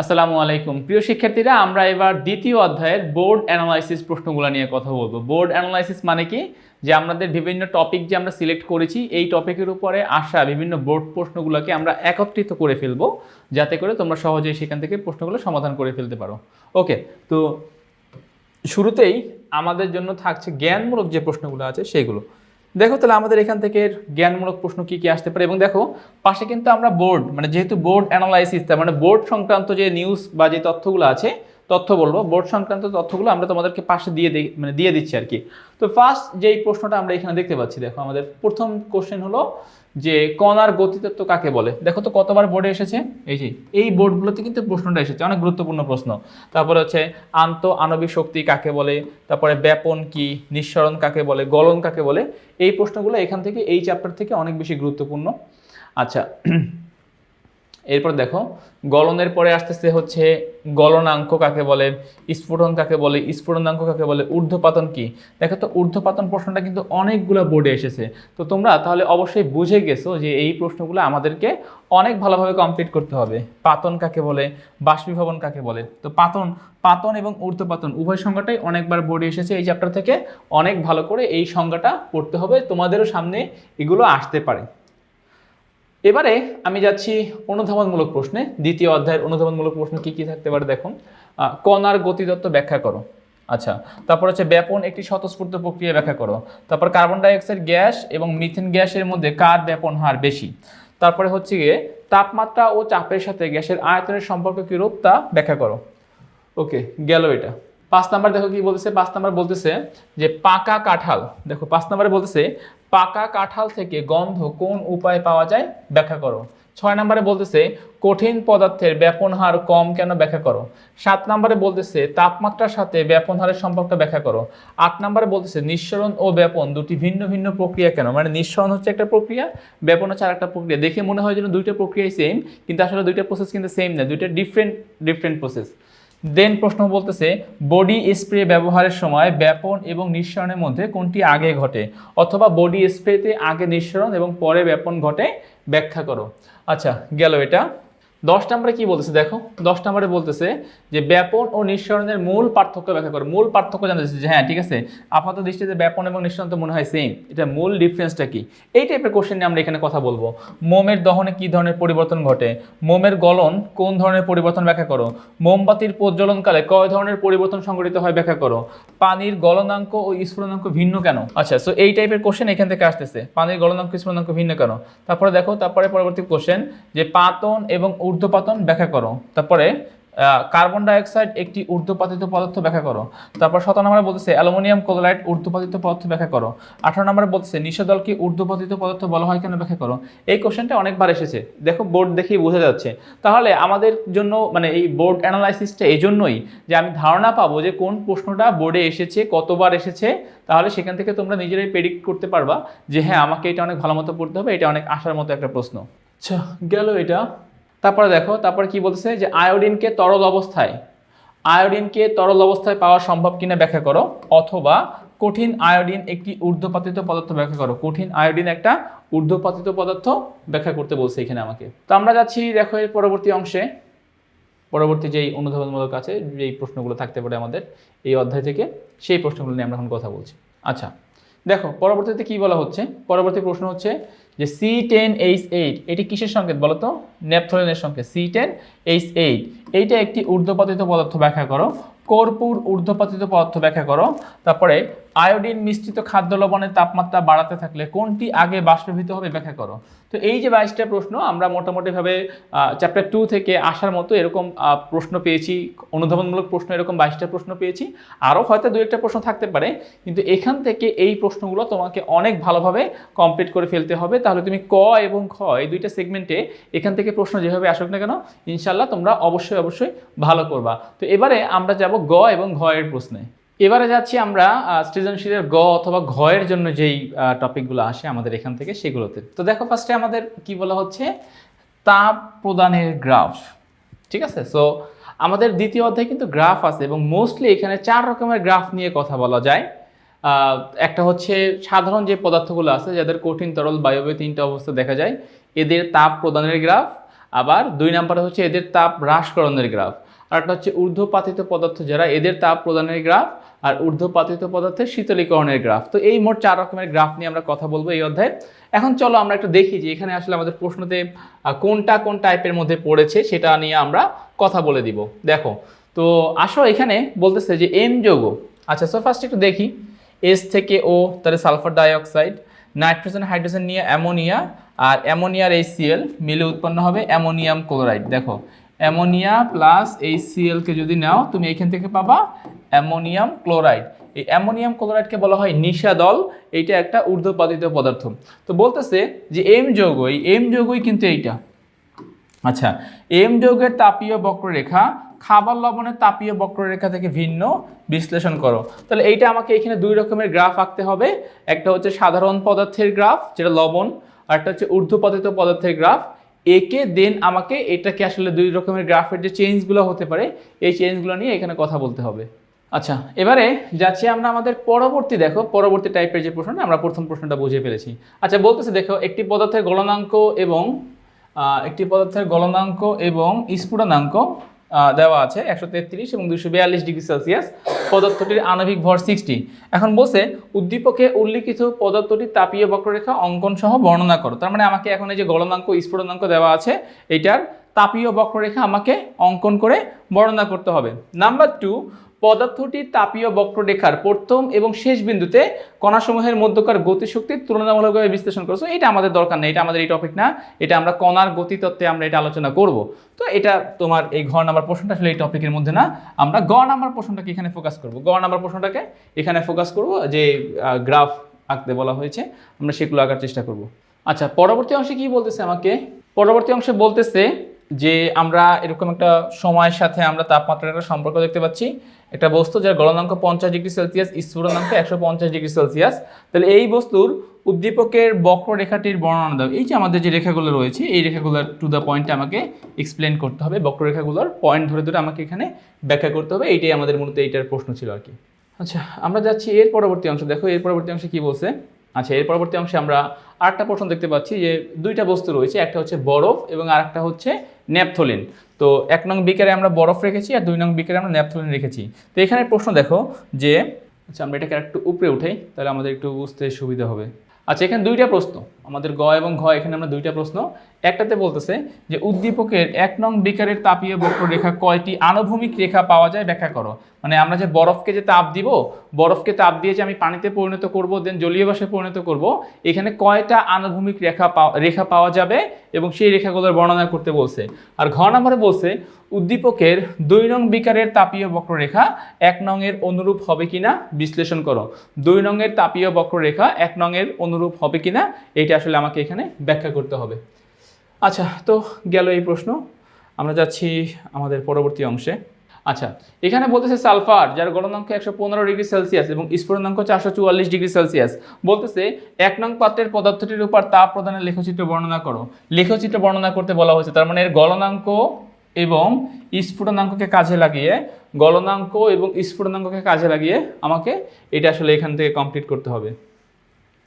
আসসালামু আলাইকুম। প্রিয় শিক্ষার্থীরা, আমরা এবার দ্বিতীয় অধ্যায়ের বোর্ড অ্যানালাইসিস প্রশ্নগুলো নিয়ে কথা বলব। বোর্ড অ্যানালাইসিস মানে কি? যে আমাদের বিভিন্ন টপিক যে আমরা সিলেক্ট করেছি, এই টপিকের উপরে আসা বিভিন্ন বোর্ড প্রশ্নগুলোকে আমরা একত্রিত করে ফেলব, যাতে করে তোমরা সহজেই সেখান থেকে প্রশ্নগুলো সমাধান করে ফেলতে পারো। ওকে, তো শুরুতেই আমাদের জন্য থাকছে জ্ঞানমূলক যে প্রশ্নগুলো আছে, সেগুলো। দেখো তাহলে আমাদের এখান থেকে জ্ঞানমূলক প্রশ্ন কি কি আসতে পারে? এবং দেখো, পাশে কিন্তু আমরা বোর্ড মানে যেহেতু বোর্ড অ্যানালাইসিস, তার মানে বোর্ড সংক্রান্ত যে নিউজ বা যে তথ্যগুলো আছে, তথ্য বলব, বোর্ড সংক্রান্ত তথ্যগুলো আমরা তোমাদেরকে পাশে দিয়ে মানে দিয়ে দিচ্ছি আর কি। তো ফার্স্ট যেই প্রশ্নটা আমরা এখানে দেখতে পাচ্ছি, দেখো আমাদের প্রথম কোশ্চেন হলো যে কণার গতিতত্ত্ব কাকে বলে? দেখো তো কতবার বোর্ডে এসেছে? এই যে, এই বোর্ডগুলোতে কিন্তু প্রশ্নটা এসেছে, অনেক গুরুত্বপূর্ণ প্রশ্ন। তারপরে হচ্ছে আন্ত, আণবিক শক্তি কাকে বলে? তারপরে ব্যাপন কি, নিঃসরণ কাকে বলে, গলন কাকে বলে? এই প্রশ্নগুলো এখান থেকে, এই চ্যাপ্টার থেকে অনেক বেশি গুরুত্বপূর্ণ। আচ্ছা এরপর দেখো, গলনের পরে আসতেছে হচ্ছে গলনাঙ্ক কাকে বলে, স্ফুটন কাকে বলে, স্ফুটনাঙ্ক কাকে বলে, ঊর্ধ্বপাতন কি? দেখো তো, ঊর্ধ্বপাতন প্রশ্নটা কিন্তু অনেকগুলো বোর্ডে এসেছে। তো তোমরা তাহলে অবশ্যই বুঝে গেছো যে এই প্রশ্নগুলো আমাদেরকে অনেক ভালোভাবে কমপ্লিট করতে হবে। পাতন কাকে বলে, বাষ্পীভবন কাকে বলে? তো পাতন পাতন এবং ঊর্ধ্বপাতন উভয় সংজ্ঞাটাই অনেকবার বোর্ডে এসেছে এই চ্যাপ্টার থেকে। অনেক ভালো করে এই সংজ্ঞাটা পড়তে হবে, তোমাদেরও সামনে এগুলো আসতে পারে। এবারে আমি যাচ্ছি অনুধাবনমূলক প্রশ্নে। দ্বিতীয় অধ্যায়ের অনুধাবনমূলক প্রশ্ন কি কি থাকতে পারে দেখো আহ, কণার গতিতত্ত্ব ব্যাখ্যা করো। আচ্ছা তারপর হচ্ছে ব্যাপন একটি স্বতঃস্ফূর্ত প্রক্রিয়া ব্যাখ্যা করো। তারপর কার্বন ডাইঅক্সাইড গ্যাস এবং মিথেন গ্যাসের মধ্যে কার ব্যাপন হার বেশি? তারপরে হচ্ছে গিয়ে তাপমাত্রা ও চাপের সাথে গ্যাসের আয়তনের সম্পর্ক কিরূপ তা ব্যাখ্যা করো। ওকে গেল এটা। পাঁচ নাম্বার দেখো কি বলতেছে? পাঁচ নাম্বার বলতেছে যে পাকা কাঁঠাল দেখো পাঁচ নাম্বারে বলতেছে পাকা কাঁঠাল থেকে গন্ধ কোন উপায়ে পাওয়া যায়? ব্যাখ্যা করো। ছয় নম্বরে বলতেছে, কঠিন পদার্থের ব্যাপন হার কম কেন ব্যাখ্যা করো? সাত নম্বরে বলতেছে, তাপমাত্রার সাথে ব্যাপন হারের সম্পর্ক ব্যাখ্যা করো। আট নম্বরে বলতেছে, নিঃসরণ ও ব্যাপন দুটি ভিন্ন ভিন্ন প্রক্রিয়া কেন? মানে নিঃসরণ হচ্ছে একটা প্রক্রিয়া, ব্যাপন হচ্ছে আরেকটা প্রক্রিয়া। দেখে মনে হয় যেন দুইটা প্রক্রিয়াই সেম কিন্তু আসলে দুইটা প্রসেস কিন্তু সেম না, দুইটা ডিফারেন্ট ডিফারেন্ট প্রসেস দেন প্রশ্ন বলতেছে বডি স্প্রে ব্যবহারের সময় ব্যাপন এবং নিঃসরণের মধ্যে কোনটি আগে ঘটে? অথবা বডি স্প্রেতে আগে নিঃসরণ এবং পরে ব্যাপন ঘটে? ব্যাখ্যা করো। আচ্ছা গেল এটা। দশ নম্বরে কি বলতেছে? দেখো, দশ নম্বরে বলতেছে যে ব্যাপন ও নিঃসরণের মূল পার্থক্য ব্যাখ্যা করো। মূল পার্থক্য জানতে চাইছে যে হ্যাঁ ঠিক আছে আপাতত দৃষ্টিতে ব্যাপন এবং নিঃসরণ তো মনে হয় সেম এটা মূল ডিফারেন্সটা কি? এই টাইপের কোশ্চেন নিয়ে আমরা এখানে কথা বলব। মোমের দহনে কি ধরনের পরিবর্তন ঘটে? মোমের গলন কোন ধরনের পরিবর্তন ব্যাখ্যা করো? মোমবাতির প্রজ্বলনকালে কয় ধরনের পরিবর্তন সংঘটিত হয় ব্যাখ্যা করো? পানির গলনাঙ্ক ও স্ফুটনাঙ্ক ভিন্ন কেন? আচ্ছা সো এই টাইপের কোশ্চেন এখান থেকে আসতেছে। পানির গলনাঙ্ক স্ফুটনাঙ্ক ভিন্ন কেন? তারপরে দেখো, তারপরে পরবর্তী কোশ্চেন যে পাতন এবং ঊর্ধ্বপাতন ব্যাখ্যা করো। তারপরে কার্বন ডাইঅক্সাইড একটি ঊর্ধ্বপাতিত পদার্থ ব্যাখ্যা করো। তারপর সতেরো নম্বরে বলতেছে, অ্যালুমিনিয়াম ক্লোরাইড ঊর্ধ্বপাতিত পদার্থ ব্যাখ্যা করো। আঠারো নম্বরে বলতেছে নিষেধলকে ঊর্ধ্বপাতিত পদার্থ বলা হয় কেন ব্যাখ্যা করো? এই কোশ্চেনটা অনেকবার এসেছে। দেখো, বোর্ড দেখেই বোঝা যাচ্ছে। তাহলে আমাদের জন্য মানে এই বোর্ড অ্যানালাইসিসটা এই জন্যই যে আমি ধারণা পাবো যে কোন প্রশ্নটা বোর্ডে এসেছে, কতবার এসেছে, তাহলে সেখান থেকে তোমরা নিজেরাই প্রেডিক্ট করতে পারবা যে হ্যাঁ আমাকে এটা অনেক ভালো মতো পড়তে হবে, এটা অনেক আসার মতো একটা প্রশ্ন। আচ্ছা গেল এটা। তারপরে দেখো, তারপরে কি বলতেছে যে আয়োডিনকে তরল অবস্থায়, আয়োডিনকে তরল অবস্থায় পাওয়া সম্ভব কিনা ব্যাখ্যা করো, অথবা কঠিন আয়োডিন একটি ঊর্ধ্বপাতিত পদার্থ ব্যাখ্যা করো। কঠিন আয়োডিন একটা ঊর্ধ্বপাতিত পদার্থ ব্যাখ্যা করতে বলছে এখানে আমাকে। তো আমরা যাচ্ছি দেখো এর পরবর্তী অংশে। পরবর্তী যেই অনুধাবনমূলক আছে, যেই প্রশ্নগুলো থাকতে পারে আমাদের এই অধ্যায় থেকে, সেই প্রশ্নগুলো নিয়ে আমরা এখন কথা বলছি। আচ্ছা দেখো, পরবর্তীতে কি বলা হচ্ছে? পরবর্তী প্রশ্ন হচ্ছে যে সি টেন এইচ এইট এটি কিসের সংকেত বলো তো ন্যাপথলিনের সংকেত। সি টেন এইচ এইট এইটা একটি ঊর্ধ্বপাতিত পদার্থ ব্যাখ্যা করো। কর্পূর ঊর্ধ্বপাতিত পদার্থ ব্যাখ্যা করো। তারপরে আয়োডিন মিশ্রিত খাদ্য লবণের তাপমাত্রা বাড়াতে থাকলে কোনটি আগে বাষ্পীভূত হবে ব্যাখ্যা করো। তো এই যে বাইশটা প্রশ্ন, আমরা মোটামুটিভাবে চ্যাপ্টার টু থেকে আসার মতো এরকম প্রশ্ন পেয়েছি, অনুধাবনমূলক প্রশ্ন এরকম বাইশটা প্রশ্ন পেয়েছি। আরও হয়তো দু একটা প্রশ্ন থাকতে পারে, কিন্তু এখান থেকে এই প্রশ্নগুলো তোমাকে অনেক ভালোভাবে কমপ্লিট করে ফেলতে হবে। তাহলে তুমি ক এবং খ, এই দুইটা সেগমেন্টে এখান থেকে প্রশ্ন যেভাবে আসুক না কেন ইনশাল্লাহ তোমরা অবশ্যই অবশ্যই ভালো করবা। তো এবারে আমরা যাব গ এবং ঘ এর প্রশ্নে। এবারে যাচ্ছি আমরা সৃজনশীলের গ অথবা ঘয়ের জন্য যেই টপিকগুলো আসে আমাদের এখান থেকে সেগুলোতে। তো দেখো ফার্স্টে আমাদের কি বলা হচ্ছে? তাপ প্রদানের গ্রাফ ঠিক আছে? সো আমাদের দ্বিতীয় অধ্যায়ে কিন্তু গ্রাফ আছে এবং মোস্টলি এখানে চার রকমের গ্রাফ নিয়ে কথা বলা যায়। একটা হচ্ছে সাধারণ যে পদার্থগুলো আছে, যাদের কঠিন, তরল, বায়বীয় তিনটা অবস্থা দেখা যায়, এদের তাপ প্রদানের গ্রাফ আবার দুই নাম্বারে হচ্ছে এদের তাপ হ্রাসকরণের গ্রাফ আর একটা হচ্ছে ঊর্ধ্বপাতিত পদার্থ যারা এদের তাপ প্রদানের গ্রাফ আর ঊর্ধ্বপাতিত পদার্থের শীতলীকরণের গ্রাফ। তো এই মোট চার রকমের গ্রাফ নিয়ে আমরা কথা বলব এই অধ্যায়ে। এখন চলো আমরা একটু দেখি যে এখানে আসলে আমাদের প্রশ্নতে কোনটা কোন টাইপের মধ্যে পড়েছে সেটা নিয়ে আমরা কথা বলে দিব। দেখো, তো আসো এখানে বলতেছে যে এম যৌগ আচ্ছা সো ফার্স্ট একটু দেখি। এস থেকে ও তাহলে সালফার ডাইঅক্সাইড, নাইট্রোজেন, হাইড্রোজেন নিয়ে অ্যামোনিয়া, আর অ্যামোনিয়ার এই সিএল মিলে উৎপন্ন হবে অ্যামোনিয়াম ক্লোরাইড। দেখো অ্যামোনিয়া প্লাস এই সিএলকে যদি নাও, তুমি এখান থেকে পাবা অ্যামোনিয়াম ক্লোরাইড। এই অ্যামোনিয়াম ক্লোরাইডকে বলা হয় নিশাদল এইটা একটা ঊর্ধ্বপাতিত পদার্থ। তো বলতেছে যে এম যৌগ, এই এম যৌগই কিন্তু এইটা। আচ্ছা এম যৌগের তাপীয় বক্ররেখা খাবার লবণের তাপীয় বক্ররেখা থেকে ভিন্ন। বিশ্লেষণ করো। তাহলে এইটা আমাকে এখানে দুই রকমের গ্রাফ আঁকতে হবে। একটা হচ্ছে সাধারণ পদার্থের গ্রাফ, যেটা লবণ, আর একটা হচ্ছে ঊর্ধ্বপাতিত পদার্থের গ্রাফ। একে দেন আমাকে এটাকে আসলে দুই রকমের গ্রাফের যে চেঞ্জগুলো হতে পারে, এই চেঞ্জগুলো নিয়ে এখানে কথা বলতে হবে। আচ্ছা এবারে যাচ্ছি আমরা আমাদের পরবর্তী, দেখো, পরবর্তী টাইপের যে প্রশ্নটা, আমরা প্রথম প্রশ্নটা বুঝে ফেলেছি। আচ্ছা বলতেছে, দেখো, একটি পদার্থের গলনাঙ্ক এবং একটি পদার্থের গলনাঙ্ক এবং স্ফুটনাঙ্ক দেওয়া আছে, একশো তেত্রিশ এবং দুশো বিয়াল্লিশ ডিগ্রি সেলসিয়াস। পদার্থটির আণবিক ভর সিক্সটি। এখন বসে উদ্দীপকে উল্লিখিত পদার্থটির তাপীয় বক্ররেখা অঙ্কন সহ বর্ণনা করো। তার মানে আমাকে এখন এই যে গলনাঙ্ক স্ফুটনাঙ্ক দেওয়া আছে, এটার তাপীয় বক্ররেখা আমাকে অঙ্কন করে বর্ণনা করতে হবে। নাম্বার টু পদার্থটি তাপীয় বক্ররেখার প্রথম এবং শেষ বিন্দুতে কণাসমূহের মধ্যকার গতিশক্তির তুলনামূলকভাবে বিশ্লেষণ করছ। এটা আমাদের দরকার নেই, এটা আমাদের এই টপিক না। এটা আমরা কণার গতিতত্ত্বে আমরা এটা আলোচনা করব। তো এটা তোমার এই ঘর নাম্বার প্রশ্নটা আসলে এই টপিকের মধ্যে না। আমরা গ নাম্বার প্রশ্নটাকে এখানে ফোকাস করব। গ নাম্বার প্রশ্নটাকে এখানে ফোকাস করব যে গ্রাফ আঁকতে বলা হয়েছে। আমরা সেগুলো আঁকার চেষ্টা করব। আচ্ছা পরবর্তী অংশে কি বলতেছে আমাকে? পরবর্তী অংশে বলতেছে যে আমরা এরকম একটা সময়ের সাথে আমরা তাপমাত্রার একটা সম্পর্ক দেখতে পাচ্ছি। একটা বস্তু যার গলনাঙ্ক পঞ্চাশ ডিগ্রি সেলসিয়াস স্ফুটনাঙ্ক একশো পঞ্চাশ ডিগ্রি সেলসিয়াস। তাহলে এই বস্তুর উদ্দীপকের বক্ররেখাটির বর্ণনা দাও। এই যে আমাদের যে রেখাগুলো রয়েছে, এই রেখাগুলোর টু দ্য পয়েন্টে আমাকে এক্সপ্লেন করতে হবে। বক্ররেখাগুলোর পয়েন্ট ধরে ধরে আমাকে এখানে ব্যাখ্যা করতে হবে। এইটাই আমাদের মূলত এইটার প্রশ্ন ছিল আর কি। আচ্ছা আমরা যাচ্ছি এর পরবর্তী অংশ। দেখো, এর পরবর্তী অংশে কী বলছে? আচ্ছা এর পরবর্তী অংশে আমরা আরেকটা প্রশ্ন দেখতে পাচ্ছি যে দুইটা বস্তু রয়েছে। একটা হচ্ছে বরফ এবং আরেকটা হচ্ছে ন্যাপথলিন তো এক নং বিকারে আমরা বরফ রেখেছি আর দুই নং বিকারে আমরা ন্যাপথলিন রেখেছি। তো এখানে প্রশ্ন দেখো যে আচ্ছা আমরা এটাকে একটু উপরে উঠাই, তাহলে আমাদের একটু বুঝতে সুবিধা হবে। আচ্ছা এখানে দুইটা প্রশ্ন। আমাদের গ এবং ঘ, এখানে আমরা দুইটা প্রশ্ন। একটাতে বলতেছে যে, উদ্দীপকের এক নং বিকারের তাপীয় বক্ররেখা কয়টি আনুভূমিক রেখা পাওয়া যায় ব্যাখ্যা করো। মানে আমরা যে বরফকে যে তাপ দিব, বরফকে তাপ দিয়ে যে আমি পানিতে পরিণত করব দেন জলীয় বাষ্পে পরিণত করব, এখানে কয়টা আনুভূমিক রেখা পাওয়া রেখা পাওয়া যাবে এবং সেই রেখাগুলোর বর্ণনা করতে বলছে। আর ঘ নম্বরে বলছে, উদ্দীপকের দুই নং বিকারের তাপীয় বক্ররেখা এক নংয়ের অনুরূপ হবে কিনা বিশ্লেষণ করো। দুই নংয়ের তাপীয় বক্ররেখা এক নংয়ের অনুরূপ হবে কিনা এটা আসলে আমাকে এখানে ব্যাখ্যা করতে হবে। আচ্ছা তো গেল এই প্রশ্ন। আমরা যাচ্ছি আমাদের পরবর্তী অংশে। আচ্ছা এখানে বলতেছে সালফার, যার গলনাঙ্ক একশো পনেরো ডিগ্রি সেলসিয়াস এবং স্ফুটনাঙ্ক চারশো চুয়াল্লিশ ডিগ্রি সেলসিয়াস। বলতেছে এক নং পাত্রের পদার্থটির উপর তাপ প্রদানের লেখচিত্র বর্ণনা করো। লেখচিত্র বর্ণনা করতে বলা হয়েছে, তার মানে এর গলনাঙ্ক এবং স্ফুটনাঙ্ককে কাজে লাগিয়ে, গলনাঙ্ক এবং স্ফুটনাঙ্ককে কাজে লাগিয়ে আমাকে এটা আসলে এখান থেকে কমপ্লিট করতে হবে।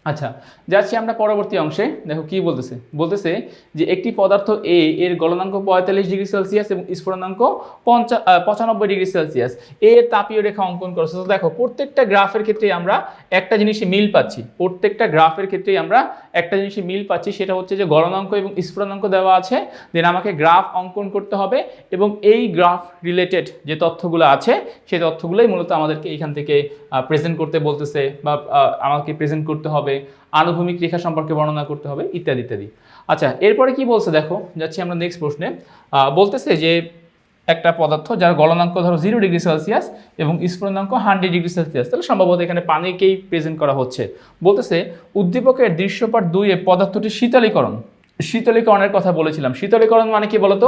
আচ্ছা যাচ্ছি আমরা পরবর্তী অংশে। দেখো কি বলতেছে? বলতেছে যে একটি পদার্থ এ এর গলনাঙ্ক পঁয়তাল্লিশ ডিগ্রি সেলসিয়াস এবং স্ফুটনাঙ্ক পঞ্চা পঁচানব্বই ডিগ্রি সেলসিয়াস। এর তাপীয় রেখা অঙ্কন করছে। তো দেখো, প্রত্যেকটা গ্রাফের ক্ষেত্রে আমরা একটা জিনিসে মিল পাচ্ছি। প্রত্যেকটা গ্রাফের ক্ষেত্রেই আমরা একটা জিনিসে মিল পাচ্ছি। সেটা হচ্ছে যে গলনাঙ্ক এবং স্ফুটনাঙ্ক দেওয়া আছে। দেন আমাকে গ্রাফ অঙ্কন করতে হবে এবং এই গ্রাফ রিলেটেড যে তথ্যগুলো আছে, সেই তথ্যগুলোই মূলত আমাদেরকে এখান থেকে প্রেজেন্ট করতে বলতেছে বা আমাকে প্রেজেন্ট করতে হবে। আনুভূমিক রেখা সম্পর্কে বর্ণনা করতে হবে, ইত্যাদি ইত্যাদি। আচ্ছা এরপরে কি বলছে দেখো, যাচ্ছি আমরা নেক্সট প্রশ্নে। বলতেছে যে একটা পদার্থ যার গলনাঙ্ক ধরো জিরো ডিগ্রি সেলসিয়াস এবং স্ফুটনাঙ্ক হান্ড্রেড ডিগ্রি সেলসিয়াস তাহলে সম্ভবত এখানে পানিকেই প্রেজেন্ট করা হচ্ছে। বলতেছে, উদ্দীপকের দৃশ্যপট দুইয়ে পদার্থটি শীতলীকরণ। শীতলীকরণের কথা বলেছিলাম। শীতলীকরণ মানে কি বলতো?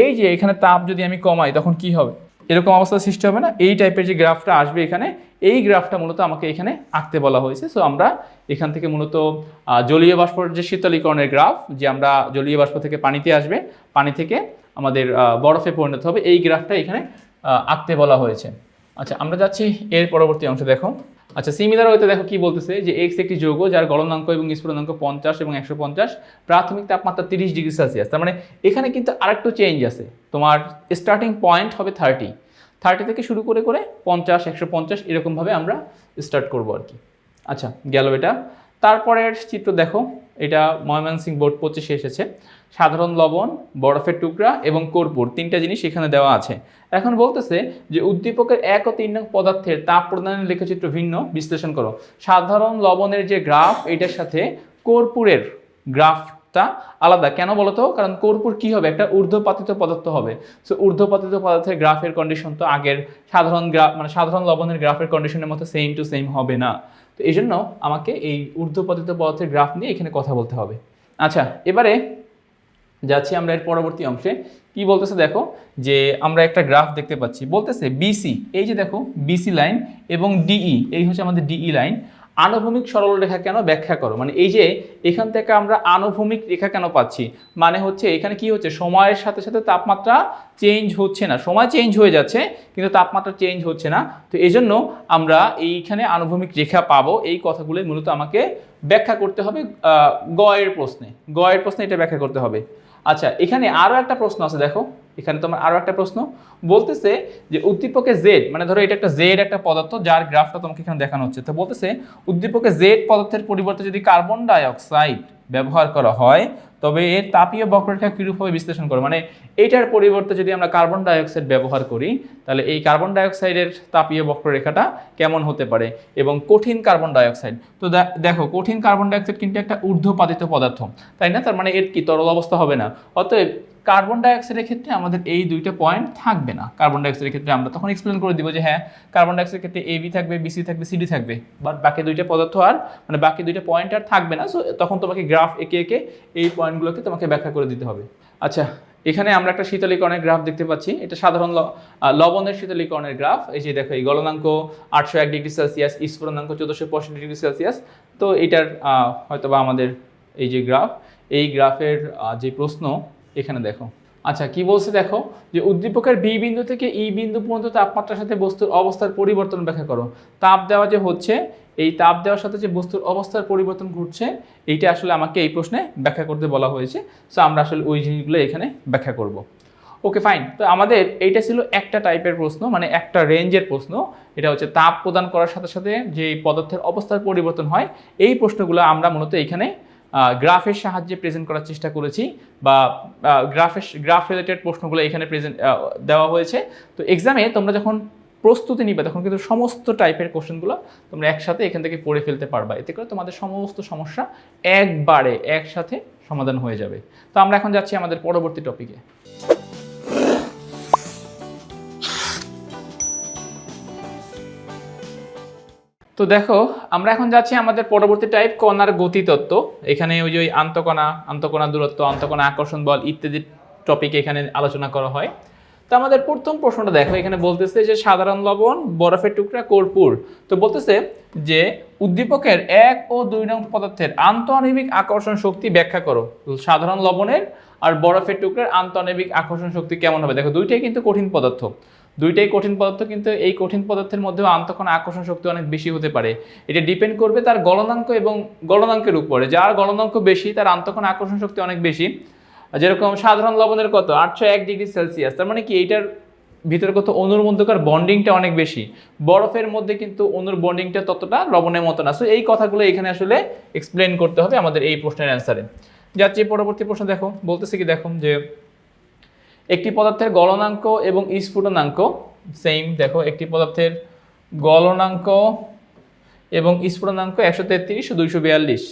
এই যে এখানে তাপ যদি আমি কমাই, তখন কি হবে? এরকম অবস্থা সৃষ্টি হবে না। এই টাইপের যে গ্রাফটা আসবে এখানে, এই গ্রাফটা মূলত আমাকে এখানে আঁকতে বলা হয়েছে। সো আমরা এখান থেকে মূলত জলীয় বাষ্পর যে শীতলীকরণের গ্রাফ, যে আমরা জলীয় বাষ্প থেকে পানিতে আসবে, পানি থেকে আমাদের বরফে পরিণত হবে, এই গ্রাফটা এখানে আঁকতে বলা হয়েছে। আচ্ছা আমরা যাচ্ছি এর পরবর্তী অংশ, দেখো। আচ্ছা সিমিলার হয়তো দেখো কি বলতেছে যে এক্স একটি যৌগ যার গলনাঙ্ক এবং স্ফুটনাঙ্ক পঞ্চাশ এবং একশো পঞ্চাশ, প্রাথমিক তাপমাত্রা তিরিশ ডিগ্রি সেলসিয়াস। তার মানে এখানে কিন্তু আরেকটু চেঞ্জ আছে। তোমার স্টার্টিং পয়েন্ট হবে থার্টি থার্টি থেকে শুরু করে করে পঞ্চাশ, একশো পঞ্চাশ এরকমভাবে আমরা স্টার্ট করব আর কি। আচ্ছা গেল এটা। তারপরের চিত্র দেখো। এটা ময়মনসিং বোর্ড পঁচিশে এসেছে। সাধারণ লবণ, বরফের টুকরা এবং কর্পূর, তিনটা জিনিস এখানে দেওয়া আছে। এখন বলতেছে যে উদ্দীপকের এক ও তিন নং পদার্থের তাপ প্রদানের লেখচিত্র ভিন্ন, বিশ্লেষণ করো। সাধারণ লবণের যে গ্রাফ, এটার সাথে কর্পূরের গ্রাফটা আলাদা। কেন বলতো? কারণ কর্পূর কি হবে? একটা ঊর্ধ্বপাতিত পদার্থ হবে। সো ঊর্ধ্বপাতিত পদার্থের গ্রাফের কন্ডিশন তো আগের সাধারণ গ্রাফ মানে সাধারণ লবণের গ্রাফের কন্ডিশনের মতো সেম টু সেম হবে না। তো এই জন্য আমাকে এই ঊর্ধ্বপতিত পদার্থের গ্রাফ নিয়ে এখানে কথা বলতে হবে। আচ্ছা। এবারে যাচ্ছি আমরা এর পরবর্তী অংশে। কি বলতেছে দেখো যে আমরা একটা গ্রাফ দেখতে পাচ্ছি। বলতেছে বিসি এই যে দেখো বিসি লাইন এবং ডিই এই হচ্ছে আমাদের ডিই লাইন আনুভূমিক সরলরেখা কেন ব্যাখ্যা করো? মানে এই যে এখান থেকে আমরা আনুভূমিক রেখা কেন পাচ্ছি? মানে হচ্ছে এখানে কি হচ্ছে? সময়ের সাথে সাথে তাপমাত্রা চেঞ্জ হচ্ছে না। সময় চেঞ্জ হয়ে যাচ্ছে, কিন্তু তাপমাত্রা চেঞ্জ হচ্ছে না। তো এই জন্য আমরা এইখানে আনুভূমিক রেখা পাবো। এই কথাগুলো মূলত আমাকে ব্যাখ্যা করতে হবে গয়ের প্রশ্নে। গয়ের প্রশ্নে এটা ব্যাখ্যা করতে হবে। আচ্ছা এখানে আরও একটা প্রশ্ন আছে, দেখো। এখানে তোমার আরও একটা প্রশ্ন। বলতেছে যে উদ্দীপকে জেড মানে ধরো এটা একটা জেড একটা পদার্থ, যার গ্রাফটা তোমাকে এখানে দেখানো হচ্ছে। তো বলতেছে, উদ্দীপকে জেড পদার্থের পরিবর্তে যদি কার্বন ডাইঅক্সাইড ব্যবহার করা হয়, তবে এর তাপীয় বক্ররেখা কীরূপভাবে বিশ্লেষণ করে? মানে এইটার পরিবর্তে যদি আমরা কার্বন ডাইঅক্সাইড ব্যবহার করি, তাহলে এই কার্বন ডাইঅক্সাইডের তাপীয় বক্ররেখাটা কেমন হতে পারে? এবং কঠিন কার্বন ডাইঅক্সাইড তো দেখো, কঠিন কার্বন ডাইঅক্সাইড কিন্তু একটা ঊর্ধ্বপাতিত পদার্থ, তাই না? তার মানে এর কি, তরল অবস্থা হবে না। অতএব কার্বন ডাইঅক্সাইডের ক্ষেত্রে আমাদের এই দুইটা পয়েন্ট থাকবে না। কার্বন ডাইঅক্সাইডের ক্ষেত্রে আমরা তখন এক্সপ্লেন করে দিব যে হ্যাঁ কার্বন ডাইঅক্সাইডের ক্ষেত্রে এবি থাকবে বিসি থাকবে সিডি থাকবে। বাট বাকি দুইটা পদার্থ আর মানে বাকি দুইটা পয়েন্ট আর থাকবে না। সো তখন তোমাকে গ্রাফ এঁকে একে এই পয়েন্টগুলোকে তোমাকে ব্যাখ্যা করে দিতে হবে। আচ্ছা এখানে আমরা একটা শীতলীকরণের গ্রাফ দেখতে পাচ্ছি। এটা সাধারণ লবণের শীতলীকরণের গ্রাফ এই যে দেখো, এই গলনাঙ্ক আটশো এক ডিগ্রি সেলসিয়াস স্ফুটনাঙ্ক চোদ্দোশো পঁয়ষট্টি ডিগ্রি সেলসিয়াস। তো এটার হয়তোবা আমাদের এই যে গ্রাফ এই গ্রাফের যে প্রশ্ন এখানে দেখো। আচ্ছা কি বলছে দেখো? যে উদ্দীপকের বি বিন্দু থেকে ই বিন্দু পর্যন্ত তাপমাত্রার সাথে বস্তুর অবস্থার পরিবর্তন ব্যাখ্যা করো। তাপ দেওয়া যে হচ্ছে, এই তাপ দেওয়ার সাথে যে বস্তুর অবস্থার পরিবর্তন ঘটছে, এইটা আসলে আমাকে এই প্রশ্নে ব্যাখ্যা করতে বলা হয়েছে। সো আমরা আসলে ওই জিনিসগুলো এখানে ব্যাখ্যা করব। ওকে ফাইন তো আমাদের এইটা ছিল একটা টাইপের প্রশ্ন মানে একটা রেঞ্জের প্রশ্ন। এটা হচ্ছে তাপ প্রদান করার সাথে সাথে যে পদার্থের অবস্থার পরিবর্তন হয়, এই প্রশ্নগুলো আমরা মূলত এখানে গ্রাফের সাহায্যে প্রেজেন্ট করার চেষ্টা করেছি বা গ্রাফের গ্রাফ রিলেটেড প্রশ্নগুলো এখানে প্রেজেন্ট দেওয়া হয়েছে। তো এক্সামে তোমরা যখন প্রস্তুতি নিবে, তখন কিন্তু সমস্ত টাইপের কোশ্চেনগুলো তোমরা একসাথে এখান থেকে পড়ে ফেলতে পারবা। এতে করে তোমাদের সমস্ত সমস্যা একবারে একসাথে সমাধান হয়ে যাবে। তো আমরা এখন যাচ্ছি আমাদের পরবর্তী টপিকে তো দেখো, আমরা এখন যাচ্ছি আমাদের পরবর্তী টাইপ কণার গতিতত্ত্ব। এখানে ওই যে ওই আন্তকণা আন্তকণা দূরত্ব, আন্তকণা আকর্ষণ বল ইত্যাদি টপিক এখানে আলোচনা করা হয়। তো আমাদের প্রথম প্রশ্নটা দেখো, এখানে বলতেছে যে সাধারণ লবণ, বরফের টুকরা, কর্পূর। তো বলতেছে যে উদ্দীপকের এক ও দুই নং পদার্থের আন্তঃআণবিক আকর্ষণ শক্তি ব্যাখ্যা করো। সাধারণ লবণের আর বরফের টুকরার আন্তঃআণবিক আকর্ষণ শক্তি কেমন হবে? দেখো, দুইটাই কিন্তু কঠিন পদার্থ। দুইটাই কঠিন পদার্থ, কিন্তু এই কঠিন পদার্থের মধ্যেও আন্তঃকণ আকর্ষণ শক্তি অনেক বেশি হতে পারে। এটা ডিপেন্ড করবে তার গলনাঙ্ক এবং গলনাঙ্কের উপরে। যার গলনাঙ্ক বেশি, তার আন্তঃকণ আকর্ষণ শক্তি অনেক বেশি। যেরকম সাধারণ লবণের কত? আটশো এক ডিগ্রি সেলসিয়াস। তার মানে কি এইটার ভিতরে কত অনুর মধ্যকার বন্ডিংটা অনেক বেশি। বরফের মধ্যে কিন্তু অনুর বন্ডিংটা ততটা লবণের মতো না। সো এই কথাগুলো এখানে আসলে এক্সপ্লেন করতে হবে আমাদের এই প্রশ্নের অ্যান্সারে যাচ্ছি, পরবর্তী প্রশ্ন দেখো। বলতেছে কি দেখো যে একটি পদার্থের গলনাঙ্ক এবং স্ফুটনাঙ্ক সেম দেখো, একটি পদার্থের গলনাঙ্ক এবং স্ফুটনাঙ্ক একশো তেত্রিশ, দুইশো বিয়াল্লিশ।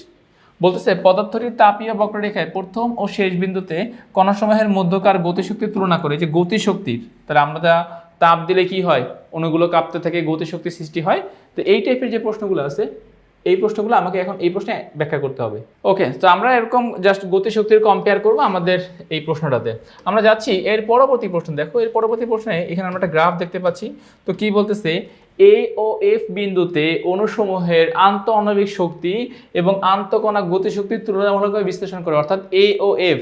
বলতেছে, পদার্থটির তাপীয় বক্ররেখায় প্রথম ও শেষ বিন্দুতে কণাসমূহের মধ্যকার গতিশক্তির তুলনা করে, যে গতিশক্তির, তাহলে আমরা তাপ দিলে কি হয়? অণুগুলো কাঁপতে থেকে গতিশক্তি সৃষ্টি হয়। তো এই টাইপের যে প্রশ্নগুলো আছে এই প্রশ্নগুলো আমাকে এখন এই প্রশ্নে ব্যাখ্যা করতে হবে। ওকে তো আমরা এরকম জাস্ট গতিশক্তির কম্পেয়ার করব আমাদের এই প্রশ্নটাতে। আমরা যাচ্ছি এর পরবর্তী প্রশ্ন। দেখো, এর পরবর্তী প্রশ্নে এখানে আমরা একটা গ্রাফ দেখতে পাচ্ছি। তো কি বলতেছে? এ ও এফ বিন্দুতে অণুসমূহের আন্তঃআণবিক শক্তি এবং আন্তঃকণা গতিশক্তির তুলনামূলকভাবে বিশ্লেষণ করে, অর্থাৎ এ ও এফ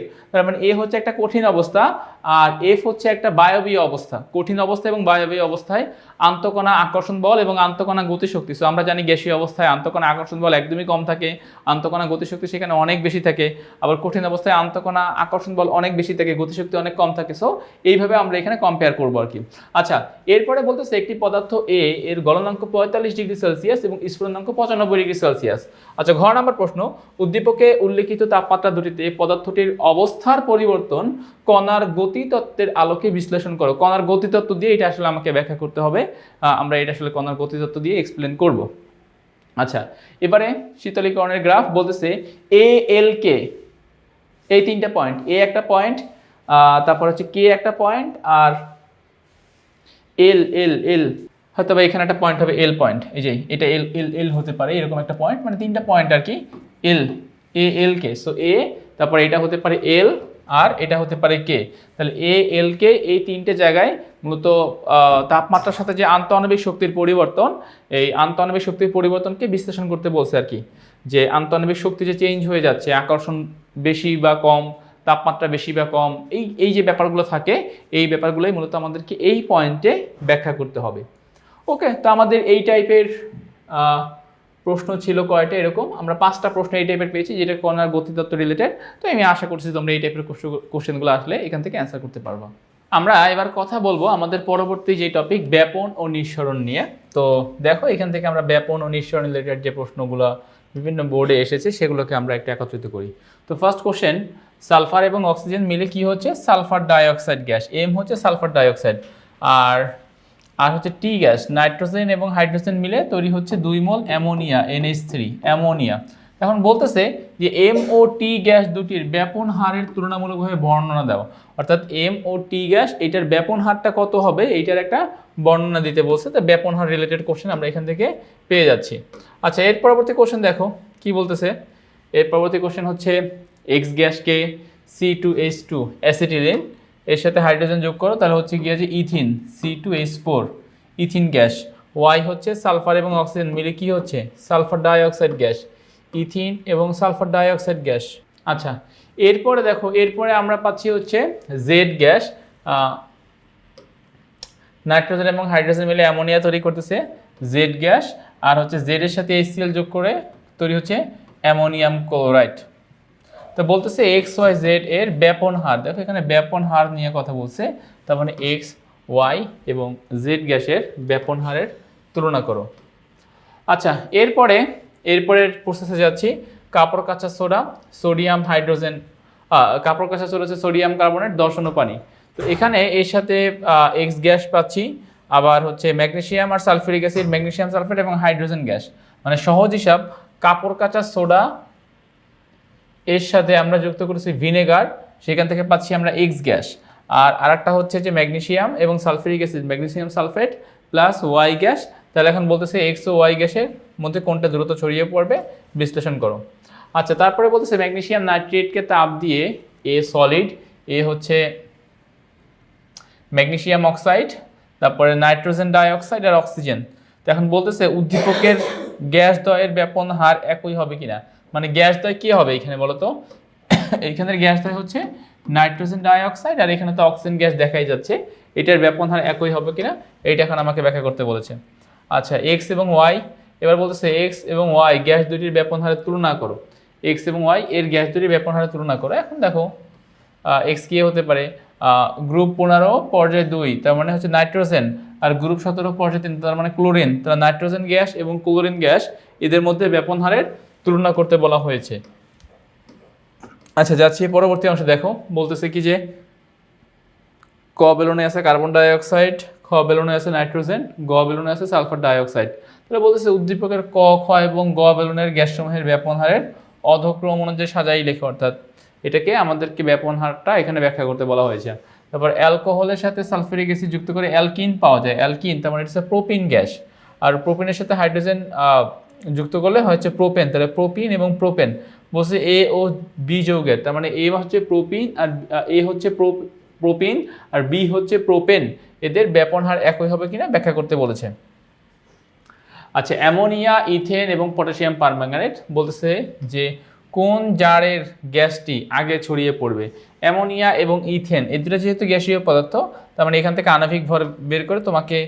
মানে এ হচ্ছে একটা কঠিন অবস্থা আর এফ হচ্ছে একটা বায়বীয় অবস্থা, কঠিন অবস্থা এবং বায়বীয় অবস্থায় আন্তঃকণা আকর্ষণ বল এবং আন্তঃকণা গতিশক্তি। সো আমরা জানি গ্যাসীয় অবস্থায় আন্তঃকণা আকর্ষণ বল একদমই কম থাকে, আন্তঃকণা গতিশক্তি সেখানে অনেক বেশি থাকে, আবার কঠিন অবস্থায় আন্তঃকণা আকর্ষণ বল অনেক বেশি থাকে, গতিশক্তি অনেক কম থাকে। সো এইভাবে আমরা এখানে কম্পেয়ার করব আর কি। আচ্ছা এরপরে বলতেছে একটি পদার্থ এ এর গলনাঙ্ক পঁয়তাল্লিশ ডিগ্রি সেলসিয়াস এবং স্ফুটনাঙ্ক পঁচানব্বই ডিগ্রি সেলসিয়াস। আচ্ছা ঘর নাম্বার প্রশ্ন, উদ্দীপকে উল্লেখিত তাপমাত্রা দুটিতে পদার্থটির অবস্থার পরিবর্তন কণার গতিতত্ত্বের আলোকে বিশ্লেষণ করো। কণার গতিতত্ত্ব দিয়ে এটা আসলে আমাকে ব্যাখ্যা করতে হবে। আমরা এটা আসলে কণার গতিতত্ত্ব দিয়ে এক্সপ্লেন করব। আচ্ছা এবারে শীতলীকরণের গ্রাফ বলতেছে এ এল কে এই তিনটা পয়েন্ট এ একটা পয়েন্ট তারপর হচ্ছে কে একটা পয়েন্ট আর এল এল এল হয়তো বা এখানে একটা পয়েন্ট হবে এল পয়েন্ট এই যে, এটা এল এল এল হতে পারে, এরকম একটা পয়েন্ট মানে তিনটা পয়েন্ট আর কি এল এ এল কে সো এ তারপর এটা হতে পারে এল আর এটা হতে পারে কে তাহলে এ এল কে এই তিনটে জায়গায় মূলত তাপমাত্রার সাথে যে আন্তঃআণবিক শক্তির পরিবর্তন, এই আন্তঃআণবিক শক্তির পরিবর্তনকে বিশ্লেষণ করতে বলছে আর কি। যে আন্তঃআণবিক শক্তি যে চেঞ্জ হয়ে যাচ্ছে, আকর্ষণ বেশি বা কম, তাপমাত্রা বেশি বা কম, এই এই যে ব্যাপারগুলো থাকে, এই ব্যাপারগুলোই মূলত আমাদেরকে এই পয়েন্টে ব্যাখ্যা করতে হবে। ওকে তো আমাদের এই টাইপের প্রশ্ন ছিল কয়টা এরকম? আমরা পাঁচটা প্রশ্ন এই টাইপের পেয়েছি, যেটা কণার গতিতত্ত্ব রিলেটেড তো আমি আশা করছি তোমরা এই টাইপের কোশ্চেনগুলো আসলে এখান থেকে অ্যান্সার করতে পারব। আমরা এবার কথা বলব আমাদের পরবর্তী যে টপিক ব্যাপন ও নিঃসরণ নিয়ে। তো দেখো, এখান থেকে আমরা ব্যাপন ও নিঃসরণ রিলেটেড যে প্রশ্নগুলো বিভিন্ন বোর্ডে এসেছে, সেগুলোকে আমরা একটু একত্রিত করি। তো ফার্স্ট কোশ্চেন সালফার এবং অক্সিজেন মিলে কি হচ্ছে? সালফার ডাইঅক্সাইড গ্যাস এম হচ্ছে সালফার ডাইঅক্সাইড। আর আর হচ্ছে টি গ্যাস, নাইট্রোজেন এবং হাইড্রোজেন মিলে তৈরি হচ্ছে দুই mole ammonia NH three ammonia. এখন বলতেছে যে এম ও টি গ্যাস দুটির ব্যাপন হারের তুলনামূলকভাবে বর্ণনা দাও। অর্থাৎ এম ও টি গ্যাস, এটার ব্যাপন হারটা কত হবে, এইটার একটা বর্ণনা দিতে বলছে। তো ব্যাপন হার রিলেটেড কোশ্চেন আমরা এখান থেকে পেয়ে যাচ্ছি। আচ্ছা এর পরবর্তী কোশ্চেন দেখো, কি বলতেছে? এর পরবর্তী কোশ্চেন হচ্ছে X গ্যাসকে C two H two acetylene এর সাথে হাইড্রোজেন যোগ করো, তাহলে হচ্ছে গিয়ে যে ethene C two H four ethene gas. Y হচ্ছে সালফার এবং অক্সিজেন, মিলে কি হচ্ছে? সালফার ডাইঅক্সাইড গ্যাস, ইথিন এবং সালফার ডাইঅক্সাইড গ্যাস। আচ্ছা এরপরে দেখো, এরপরে আমরা পাচ্ছি হচ্ছে জেড গ্যাস নাইট্রোজেন এবং হাইড্রোজেন মিলে অ্যামোনিয়া তৈরি করতেছে জেড গ্যাস, আর হচ্ছে জেড এর সাথে এইচসিএল যোগ করে তৈরি হচ্ছে অ্যামোনিয়াম ক্লোরাইড। তো বলতেছে এক্স ওয়াই জেড এর ব্যাপন হার। দেখো এখানে ব্যাপন হার নিয়ে কথা বলছে। তার মানে এক্স ওয়াই এবং জেড গ্যাসের ব্যাপন হারের তুলনা করো। আচ্ছা এরপরে, এরপরের প্রসেসে যাচ্ছি। কাপড় কাঁচা সোডা, সোডিয়াম হাইড্রোজেন কাপড় কাঁচা সোডা হচ্ছে সোডিয়াম কার্বনেট দর্শন পানি। তো এখানে এর সাথে এক্স গ্যাস পাচ্ছি, আবার হচ্ছে ম্যাগনেশিয়াম আর সালফিউরিক অ্যাসিড, ম্যাগনেসিয়াম সালফেট এবং হাইড্রোজেন গ্যাস। মানে সহজ হিসাব, কাপড় কাঁচা সোডা এর সাথে আমরা যুক্ত করেছি ভিনেগার, সেখান থেকে পাচ্ছি আমরা এক্স গ্যাস। আর আরেকটা হচ্ছে যে ম্যাগনেশিয়াম এবং sulphuric acid, magnesium sulphate plus Y gas. তাহলে এখন বলতেছে এক্স ও ওয়াই গ্যাসের মধ্যে কোনটা দ্রুত ছড়িয়ে পড়বে বিশ্লেষণ করো। আচ্ছা তারপরে বলতেছে ম্যাগনেশিয়াম নাইট্রেটকে তাপ দিয়ে এ সলিড এ হচ্ছে ম্যাগনেশিয়াম অক্সাইড, তারপরে নাইট্রোজেন ডাইঅক্সাইড আর অক্সিজেন। তো এখন বলতেছে উদ্দীপকের গ্যাস দয়ের ব্যাপন হার একই হবে কিনা? মানে গ্যাস দয় কি হবে এখানে বলতো? এইখানের গ্যাস দয় হচ্ছে নাইট্রোজেন ডাইঅক্সাইড আর এখানে তো অক্সিজেন গ্যাস দেখাই যাচ্ছে। এটার ব্যাপন হার একই হবে কিনা এইটা এখন আমাকে ব্যাখ্যা করতে বলেছে। আচ্ছা এক্স এবং ওয়াই এবার বলতেছে এক্স এবং ওয়াই গ্যাস দুটির ব্যাপন হারের তুলনা করো। এক্স এবং ওয়াই এর গ্যাস দুটির ব্যাপন হারের তুলনা করো। এখন দেখো এক্স কি হতে পারে? গ্রুপ পনেরো, পর্যায় দুই, তার মানে হচ্ছে নাইট্রোজেন। আর গ্রুপ সতেরো, পর্যায় তিন, তার মানে ক্লোরিন তারা নাইট্রোজেন গ্যাস এবং ক্লোরিন গ্যাস, এদের মধ্যে ব্যাপন হারের তুলনা করতে বলা হয়েছে। আচ্ছা যাচ্ছি পরবর্তী অংশে। দেখো, বলতেছে কি যে, ক বেলুনে আছে কার্বন ডাইঅক্সাইড, খ বেলুনে আছে নাইট্রোজেন, গ বেলুনে আছে সালফার ডাইঅক্সাইড। তাহলে বলতেছে উদ্দীপকের ক, খ এবং গ বেলুনের গ্যাসসমূহের ব্যাপন হারের অধক্রম অনুযায়ী সাজাই লেখে, অর্থাৎ এটাকে আমাদেরকে ব্যাপন হারটা এখানে ব্যাখ্যা করতে বলা হয়েছে। তারপর অ্যালকোহলের সাথে সালফারিক অ্যাসিড যুক্ত করে অ্যালকিন পাওয়া যায়। অ্যালকিন, তার মানে এটা প্রোপিন গ্যাস। আর প্রোপিনের সাথে হাইড্রোজেন যুক্ত করলে হচ্ছে প্রোপেন তাহলে প্রোপিন এবং প্রোপেন বলছে এ ও বি যৌগের, তার মানে এ হচ্ছে প্রোপিন আর এ হচ্ছে প্রোপিন আর বি হচ্ছে প্রোপেন এদের ব্যাপন হার একই হবে কিনা ব্যাখ্যা করতে বলেছে। আচ্ছা অ্যামোনিয়া, ইথেন এবং পটাশিয়াম পারম্যাঙ্গানেট বলতেছে যে কোন জারের গ্যাসটি আগে ছড়িয়ে পড়বে? অ্যামোনিয়া এবং ইথেন, এই দুটো যেহেতু গ্যাসীয় পদার্থ, তার মানে এখান থেকে আণবিক ভর বের করে তোমাকে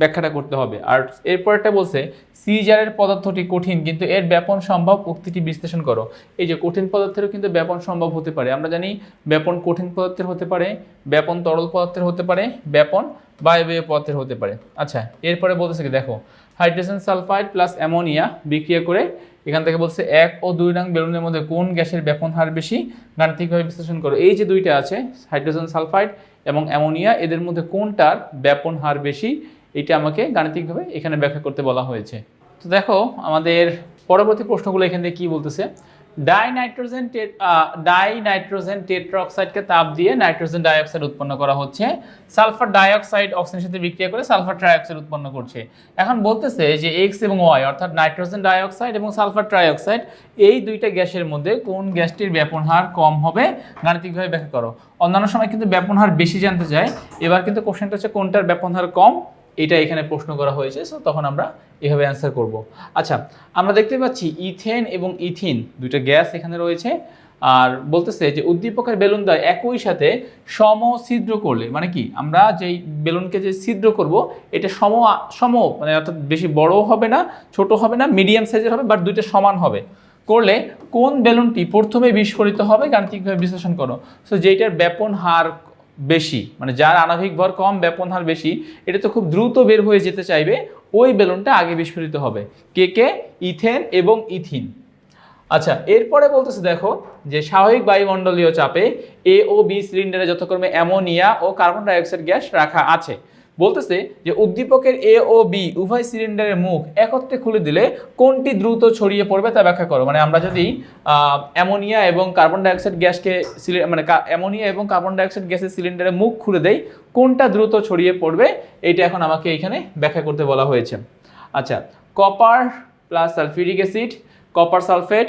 ব্যাখ্যাটা করতে হবে। আর এরপরটা বলছে, সিজারের পদার্থটি কঠিন, কিন্তু এর ব্যাপন সম্ভব উক্তিটি বিশ্লেষণ করো। এই যে কঠিন পদার্থেরও কিন্তু ব্যাপন সম্ভব হতে পারে। আমরা জানি ব্যাপন কঠিন পদার্থের হতে পারে, ব্যাপন তরল পদার্থের হতে পারে, ব্যাপন বায়বীয় পদার্থের হতে পারে। আচ্ছা এরপরে বলতেছে কি, দেখো, হাইড্রোজেন সালফাইড প্লাস অ্যামোনিয়া বিক্রিয়া করে এখান থেকে বলছে এক ও দুই নং বেলুনের মধ্যে কোন গ্যাসের ব্যাপন হার বেশি? গাণিতিকভাবে বিশ্লেষণ করো। এই যে দুইটা আছে, হাইড্রোজেন সালফাইড এবং অ্যামোনিয়া, এদের মধ্যে কোনটার ব্যাপন হার বেশি? এটা আমাকে গাণিতিকভাবে এখানে ব্যাখ্যা করতে বলা হয়েছে। তো দেখো, আমাদের পরবর্তী প্রশ্নগুলো এখান থেকে কি বলতেছে? ডাই নাইট্রোজেন ডাই নাইট্রোজেন টেট্রাঅক্সাইডকে তাপ দিয়ে নাইট্রোজেন ডাইঅক্সাইড উৎপন্ন করা হচ্ছে। সালফার ডাইঅক্সাইড অক্সিজেনের সাথে বিক্রিয়া করে সালফার ট্রাইঅক্সাইড উৎপন্ন করছে। এখন বলতেছে যে এক্স এবং ওয়াই অর্থাৎ নাইট্রোজেন ডাইঅক্সাইড এবং সালফার ট্রাইঅক্সাইড, এই দুইটা গ্যাসের মধ্যে কোন গ্যাসটির ব্যাপন হার কম হবে? গাণিতিকভাবে ব্যাখ্যা করো। অন্যান্য সময় কিন্তু ব্যাপন হার বেশি জানতে চায়। এবার কিন্তু কোশ্চেনটা হচ্ছে কোনটার ব্যাপন হার কম? এটা এখানে প্রশ্ন করা হয়েছে সো তখন আমরা এভাবে অ্যান্সার করব। আচ্ছা আমরা দেখতে পাচ্ছি ইথেন এবং ইথিন দুইটা গ্যাস এখানে রয়েছে, আর বলতেছে যে উদ্দীপকের বেলুন দ্বয় একই সাথে সম ছিদ্র করলে মানে কি? আমরা যেই বেলুনকে যে ছিদ্র করব, এটা সম সম মানে অর্থাৎ বেশি বড় হবে না, ছোট হবে না মিডিয়াম সাইজের হবে বাট দুইটা সমান হবে। করলে কোন বেলুনটি প্রথমে বিস্ফোরিত হবে, গাণিতিকভাবে বিশ্লেষণ করো। সো যেটার ব্যাপন হার বেশি মানে যার আণবিক ভর কম, ব্যাপন হার বেশি, এটা তো খুব দ্রুত বের হয়ে যেতে চাইবে, ওই বেলুনটা আগে বিস্ফোরিত হবে। কে কে? ইথেন এবং ইথিন। আচ্ছা এরপরে বলতেছে, দেখো, যে স্বাভাবিক বায়ুমণ্ডলীয় চাপে এ ও বি সিলিন্ডারে যথাক্রমে অ্যামোনিয়া ও কার্বন ডাইঅক্সাইড গ্যাস রাখা আছে। বলতেছে যে উদ্দীপকের এ ও বি উভয় সিলিন্ডারের মুখ একত্রে খুলে দিলে কোনটি দ্রুত ছড়িয়ে পড়বে তা ব্যাখ্যা করো। মানে আমরা যদি অ্যামোনিয়া এবং কার্বন ডাইঅক্সাইড গ্যাসকে মানে অ্যামোনিয়া এবং কার্বন ডাইঅক্সাইড গ্যাসের সিলিন্ডারের মুখ খুলে দেই, কোনটা দ্রুত ছড়িয়ে পড়বে এটা এখন আমাকে এখানে ব্যাখ্যা করতে বলা হয়েছে। আচ্ছা copper plus sulphuric acid, copper sulphate,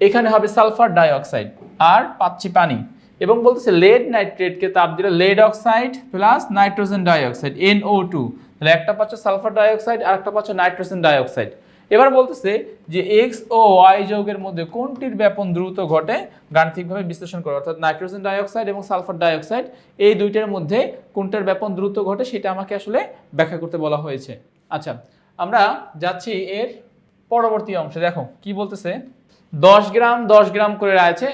এখানে হবে সালফার ডাইঅক্সাইড, আর পাচ্ছি পানি। এবং বলতেছে লেড নাইট্রেটকে তাপ দিলে lead oxide plus nitrogen dioxide NO two তাহলে একটা পাচ্ছ সালফার ডাইঅক্সাইড আর একটা পাচ্ছ নাইট্রোজেন ডাইঅক্সাইড এবার বলতেছে যে এক্স ও ওয়াই যৌগের মধ্যে কোনটির ব্যাপন দ্রুত ঘটে, গাণিতিকভাবে বিশ্লেষণ করো। অর্থাৎ নাইট্রোজেন ডাইঅক্সাইড এবং সালফার ডাইঅক্সাইড এই দুইটার মধ্যে কোনটার ব্যাপন দ্রুত ঘটে সেটা আমাকে আসলে ব্যাখ্যা করতে বলা হয়েছে। আচ্ছা আমরা যাচ্ছি এর পরবর্তী অংশে। দেখো, কি বলতেছে? দশ গ্রাম দশ গ্রাম করে আছে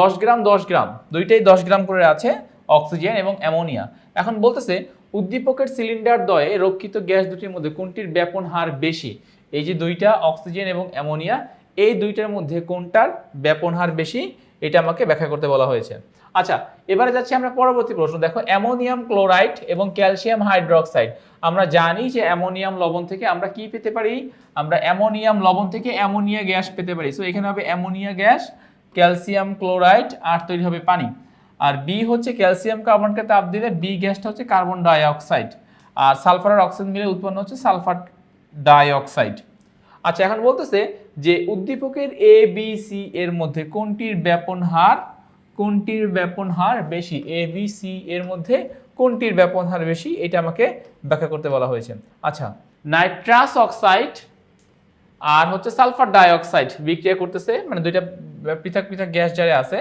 দশ গ্রাম দশ গ্রাম, দুইটাই দশ গ্রাম করে আছে অক্সিজেন এবং অ্যামোনিয়া। এখন বলতেছে, উদ্দীপকের সিলিন্ডার দয়ে রক্ষিত গ্যাস দুটির মধ্যে কোনটির ব্যাপন হার বেশি? এই যে দুইটা, অক্সিজেন এবং অ্যামোনিয়া এই দুইটার মধ্যে কোনটার ব্যাপন হার বেশি, এটা আমাকে ব্যাখ্যা করতে বলা হয়েছে। আচ্ছা এবারে যাচ্ছি আমরা পরবর্তী প্রশ্ন। দেখো, অ্যামোনিয়াম ক্লোরাইড এবং ক্যালসিয়াম হাইড্রোক্সাইড। আমরা জানি যে অ্যামোনিয়াম লবণ থেকে আমরা কি পেতে পারি? আমরা অ্যামোনিয়াম লবণ থেকে অ্যামোনিয়া গ্যাস পেতে পারি। সো এখানে হবে অ্যামোনিয়া গ্যাস, ক্যালসিয়াম ক্লোরাইড আর তৈরি হবে পানি। আর বি হচ্ছে ক্যালসিয়াম কার্বনকে তাপ দিলে বি গ্যাসটা হচ্ছে কার্বন ডাইঅক্সাইড। আর সালফার আর অক্সিজেন মিলে উৎপন্ন হচ্ছে সালফার ডাইঅক্সাইড। আচ্ছা এখন বলতেছে যে উদ্দীপকের এ বি সি এর মধ্যে কোনটির ব্যাপন হার, কোনটির ব্যাপন হার বেশি? এ বি সি এর মধ্যে কোনটির ব্যাপন হার বেশি? এটা আমাকে ব্যাখ্যা করতে বলা হয়েছে। আচ্ছা নাইট্রাস অক্সাইড আর হচ্ছে সালফার ডাইঅক্সাইড বিক্রিয়া করতেছে মানে দুইটা পৃথক পৃথক গ্যাস যারা আছে।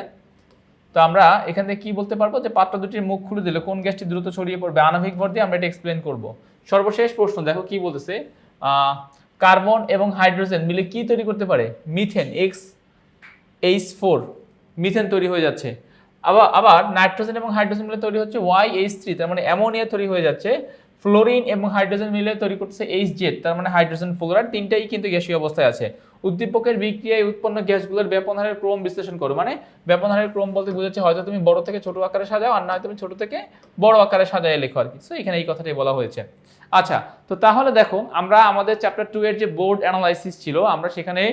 তো আমরা এখান থেকে কি বলতে পারব যে পাত্র দুটির মুখ খুলে দিলে কোন গ্যাসটি দ্রুত ছড়িয়ে পড়বে? আণবিক ভর দিয়ে আমরা এটা এক্সপ্লেন করব। সর্বশেষ প্রশ্ন, দেখো কি বলতেছে? কার্বন এবং হাইড্রোজেন মিলে কি তৈরি করতে পারে? Methane X H four methane তৈরি হয়ে যাচ্ছে। আবার আবার নাইট্রোজেন এবং হাইড্রোজেন মিলে তৈরি হচ্ছে ওয়াই এইচ থ্রি তার মানে অ্যামোনিয়া তৈরি হয়ে যাচ্ছে। ফ্লোরিন এবং হাইড্রোজেন মিলে তৈরি করতেছে এইচ জেড তার মানে হাইড্রোজেন, ফ্লোরাইড, তিনটাই কিন্তু গ্যাসীয় অবস্থায় আছে। উদ্দীপকের বিক্রিয়ায় উৎপন্ন গ্যাসগুলোর ব্যাপন হারের ক্রম বিশ্লেষণ করো। মানে ব্যাপন হারের ক্রম বলতে বোঝাচ্ছে হয়তো তুমি বড় থেকে ছোট আকারে সাজাও, আর না হয় তুমি ছোট থেকে বড় আকারে সাজায় লেখো আর কি। সো এখানে এই কথাটাই বলা হয়েছে। আচ্ছা তো তাহলে দেখো, আমরা আমাদের চ্যাপ্টার টু এর যে বোর্ড অ্যানালাইসিস ছিল, আমরা সেখানে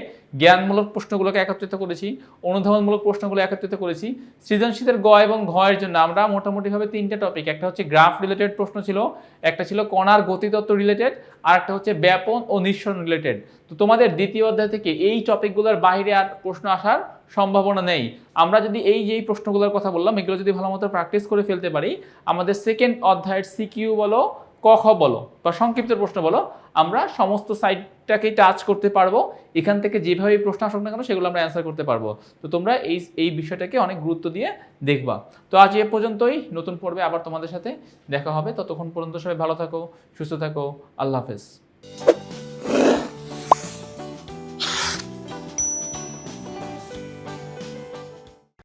জ্ঞানমূলক প্রশ্নগুলোকে একত্রিত করেছি, অনুধাবনমূলক প্রশ্নগুলো একত্রিত করেছি, সৃজনশীলের গ এবং ঘয়ের জন্য আমরা মোটামুটিভাবে তিনটা টপিক একটা হচ্ছে গ্রাফ রিলেটেড প্রশ্ন ছিল, একটা ছিল কণার গতিতত্ত্ব রিলেটেড আর একটা হচ্ছে ব্যাপন ও নিঃসরণ রিলেটেড তো তোমাদের দ্বিতীয় অধ্যায় থেকে এই টপিকগুলোর বাইরে আর প্রশ্ন আসার সম্ভাবনা নেই। আমরা যদি এই যেই প্রশ্নগুলোর কথা বললাম, এগুলো যদি ভালো মতো প্র্যাকটিস করে ফেলতে পারি, আমাদের সেকেন্ড অধ্যায়ের সিকিউ বলো ক খ বলো বা সংক্ষিপ্ত প্রশ্ন বলো, আমরা সমস্ত সাইটটাকেই টাচ করতে পারব। এখান থেকে যেভাবে প্রশ্ন আসুক না কেন, সেগুলো আমরা অ্যান্সার করতে পারব। তো তোমরা এই এই বিষয়টাকে অনেক গুরুত্ব দিয়ে দেখবা। তো আজ এ পর্যন্তই। নতুন পর্বে আবার তোমাদের সাথে দেখা হবে। ততক্ষণ পর্যন্ত সবাই ভালো থাকো, সুস্থ থাকো। আল্লাহ হাফেজ।